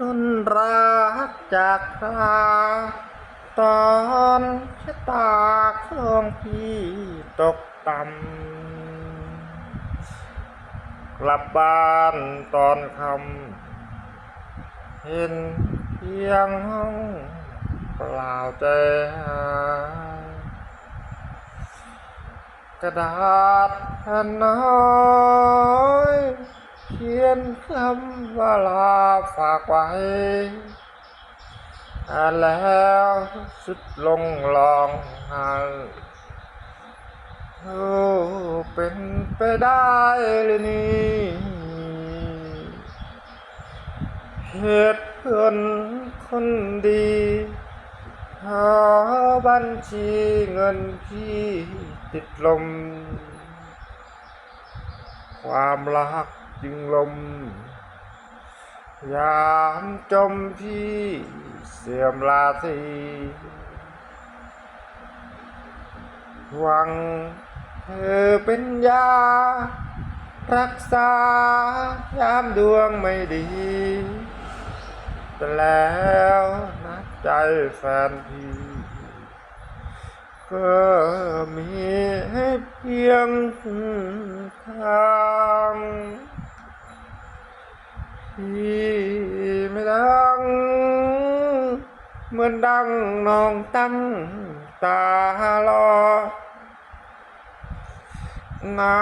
รุนรักจากราตอนชะตาของพี่ตกต่ำกลับบ้านตอนคำเห็นเพียงห้องเปล่าใจหายกระดาษนน้อย ขียนคำว่าลาฝากไว้แล้วสุดลงลองห้โอ้เป็นไปได้หรือนี่เหตุเพื่อนคนดีหาบัญชีเงินพี่ติดลม ความรัก จึงลม ยามจมพี่เสื่อมราตรีหวังเธอเป็นยา รักษายามดวงไม่ดี แต่แล้วนัดใจแฟนพี่ก็มีให้เพียงทาง พี่ไม่ดัง เหมือนดังน้องตั้งตารองา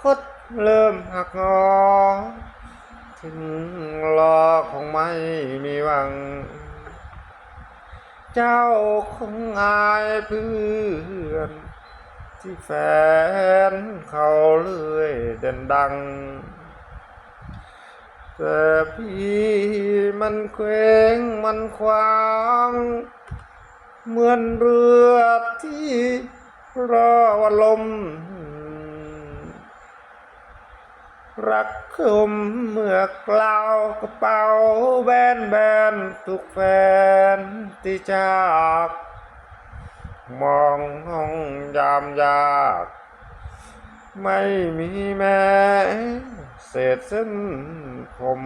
คดเริ่มหักงอ ถึงรอคงไม่มีหวัง เจ้าคงอายเพื่อนที่แฟนเขาเลื่อยเด่นดัง แต่พี่มันเคว้งมันคว้าง เหมือนเรือที่รอวลม รักคมเมื่อกล่าวกระเป๋าแบนแบนทุกแฟนที่จาก มองห้องยามยาก ไม่มีแม้ เศษเส้นผม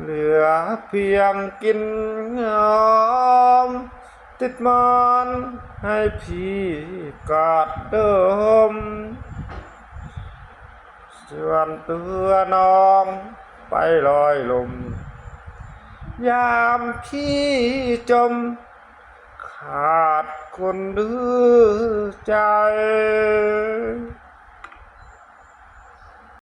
เหลือเพียงกินงอม ติดมอนให้พี่กอดเดิมส่วนตัวน้องไปลอยลม ยามพี่จม ขาดคนดื้อใจ